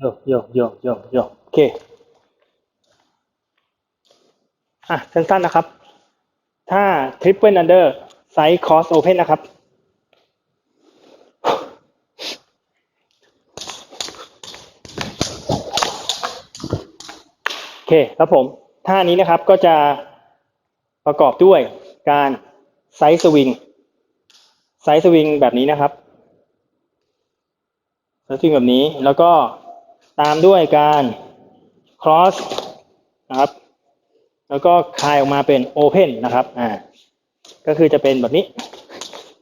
โยโยโยโยโยโอเคอะสั้นๆนะครับ ถ้า triple under side cross open นะครับ โอเคครับผม ท่านี้นะครับก็จะประกอบด้วยการไซส์สวิงไซส์สวิงแบบนี้นะครับไซส์สวิงแบบนี้แล้วก็ ตามด้วยการ cross นะครับ แล้วก็คลายออกมาเป็น open นะครับ อ่า ก็คือจะเป็นแบบนี้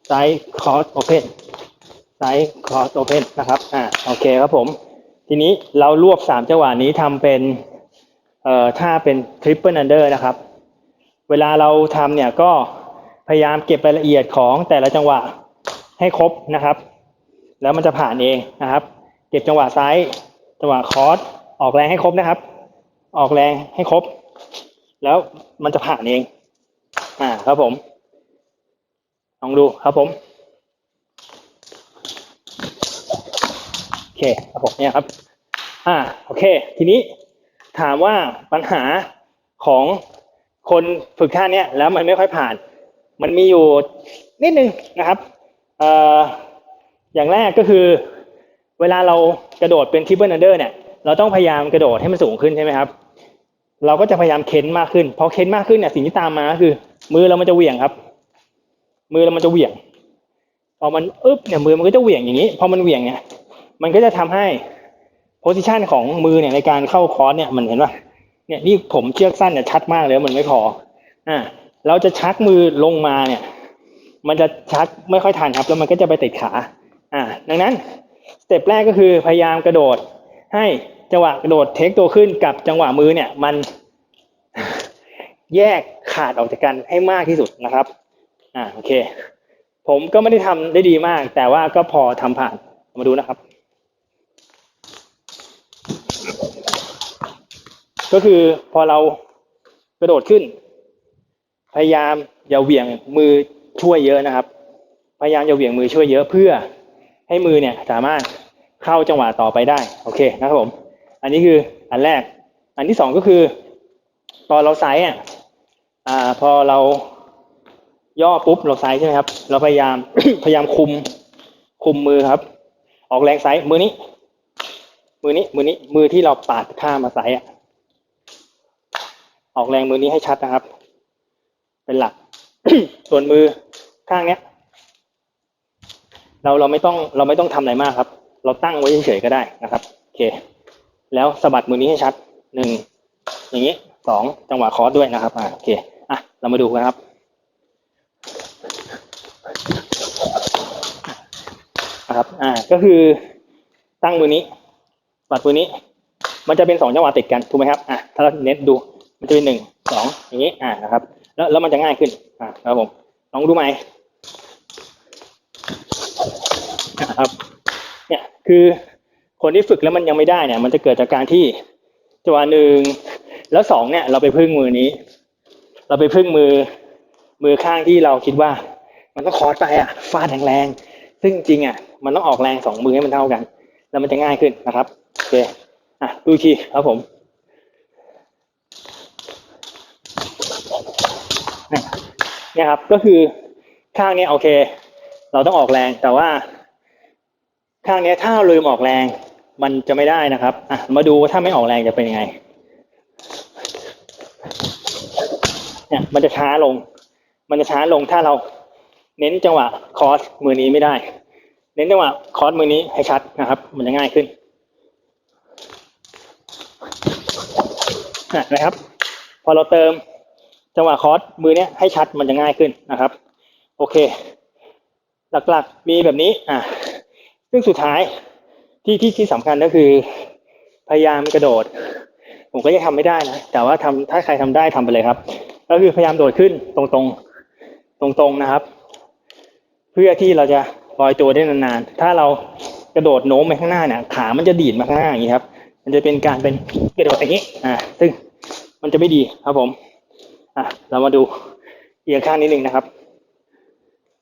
ไซส์ cross open ไซส์ cross open นะครับ อ่า โอเคครับผม ทีนี้เรารวบสามจังหวะนี้ทำเป็น เอ่อ ถ้าเป็น triple under นะครับ เวลาเราทำเนี่ยก็พยายามเก็บรายละเอียดของแต่ละจังหวะให้ครบนะครับ แล้วมันจะผ่านเองนะครับ เก็บจังหวะซ้าย จังหวะคอร์สออกแรงให้ครบนะครับ ออกแรงให้ครบ แล้วมันจะผ่านเอง อ่าครับผม ลองดูครับผมโอเคครับผมเนี่ยครับ อ่าโอเค ทีนี้ถามว่าปัญหาของคนฝึกท่าเนี้ยแล้วมันไม่ค่อยผ่าน มันมีอยู่นิดนึงนะครับเอ่ออย่างแรกก็คือ เวลาเรากระโดดเป็นทิปเปิลอันเดอร์เนี่ยเราต้องพยายามกระโดดให้มันสูงขึ้นใช่ไหมครับ เราก็จะพยายามเค้นมากขึ้นพอเค้นมากขึ้นเนี่ยสิ่งที่ตามมาคือ มือเรามันจะเหวี่ยงครับ มือเรามันจะเหวี่ยงพอมันอึ๊บเนี่ยมือมันก็จะเหวี่ยงอย่างนี้พอมันเหวี่ยงเนี่ยมันก็จะทำให้โพซิชันของมือเนี่ยในการเข้าคอร์สเนี่ยมันเห็นป่ะเนี่ยนี่ผมเชือกสั้นเนี่ยชัดมากเลยมันไม่พออ่าเราจะชักมือลงมาเนี่ย มันจะชักไม่ค่อยทันครับ แล้วมันก็จะไปติดขา อ่า ดังนั้น สเต็ปแรกก็คือพยายามกระโดด ให้จังหวะกระโดดเทคตัวขึ้นกับจังหวะมือเนี่ยมันแยกขาดออกจากกันให้มากที่สุดนะครับอ่าโอเค ผมก็ไม่ได้ทำได้ดีมาก แต่ว่าก็พอทำผ่านมาดูนะครับ ก็คือพอเรากระโดดขึ้น พยายามอย่าเหวี่ยงมือช่วยเยอะนะครับ พยายามอย่าเหวี่ยงมือช่วยเยอะเพื่อ ให้มือเนี่ยสามารถเข้าจังหวะต่อไปได้โอเคนะครับผมอันนี้คืออันแรก อันที่สองก็คือ ตอนเราไซส์อะอ่าพอเราย่อปุ๊บเราไซส์ใช่ไหมครับ เราพยายามพยายามคุมคุมมือครับ ออกแรงไซส์มือนี้ มือนี้มือนี้มือที่เราปาดข้ามมาไซส์อะออกแรงมือนี้ให้ชัดนะครับ เป็นหลัก ส่วนมือข้างเนี้ย เราเราไม่ต้องเราไม่ต้องทำอะไรมากครับ เราตั้งไว้เฉยๆก็ได้นะครับโอเค แล้วสะบัดมือนี้ให้ชัดหนึ่งอย่างนี้สองจังหวะคอร์สด้วยนะครับอ่าโอเคอะเรามาดูกันครับนะครับอ่าก็คือตั้งมือนี้ปัดมือนี้ มันจะเป็นสองจังหวะติดกันถูกไหมครับอะถ้าเราเน็ตดูมันจะเป็นหนึ่งสองอย่างนี้อ่านะครับ แล้วแล้วมันจะง่ายขึ้นอ่าครับผมลองดูไหม นะครับ เนี่ยคือคนที่ฝึกแล้วมันยังไม่ได้เนี่ย มันจะเกิดจากการที่จังหวะหนึ่งแล้วสองเนี่ย เราไปพึ่งมือนี้ เราไปพึ่งมือมือข้างที่เราคิดว่า มันต้องคอร์สไปอะฟาดแรงๆซึ่งจริงอะมันต้องออกแรงสองมือให้มันเท่ากัน แล้วมันจะง่ายขึ้นนะครับโอเคอะดูอีกทีครับผมเนี่ยครับก็คือข้างเนี้ยโอเค เราต้องออกแรงแต่ว่า ข้างเนี้ยถ้าเราลืมออกแรง มันจะไม่ได้นะครับอะมาดูว่าถ้าไม่ออกแรงจะเป็นยังไงเนี่ยมันจะช้าลง มันจะช้าลงถ้าเราเน้นจังหวะคอร์สมือนี้ไม่ได้ เน้นจังหวะคอร์สมือนี้ให้ชัดนะครับ มันจะง่ายขึ้นนะครับ พอเราเติมจังหวะคอร์สมือเนี้ยให้ชัดมันจะง่ายขึ้นนะครับ โอเค หลักๆมีแบบนี้อะ ซึ่งสุดท้ายที่ที่ที่สำคัญก็คือ พยายามกระโดด ผมก็ยังทำไม่ได้นะแต่ว่าทำถ้าใครทำได้ทำไปเลยครับ ก็คือพยายามโดดขึ้นตรงๆตรงๆนะครับ เพื่อที่เราจะลอยตัวได้นานๆถ้าเรากระโดดโน้มไปข้างหน้าเนี่ยขามันจะดีดมาข้างหน้าอย่างนี้ครับ มันจะเป็นการเป็นกระโดดอย่างนี้ อ่า ซึ่งมันจะไม่ดีครับผม อะเรามาดูเอียงข้างนิดนึงนะครับ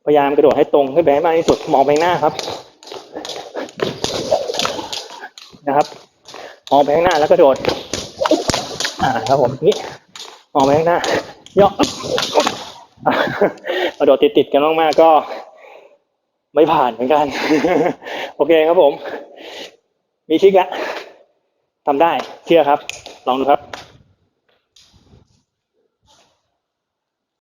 พยายามกระโดดให้ตรงขึ้นไปให้มากที่สุดมองไปหน้าครับ นะครับ มองไปข้างหน้าแล้วก็โดด อ่าครับผมนี่มองไปข้างหน้าย่ออะกระโดดติดๆกันมากๆก็ ไม่ผ่านเหมือนกัน โอเคครับผม มีทริกละทำได้เชื่อครับ ลองดูครับ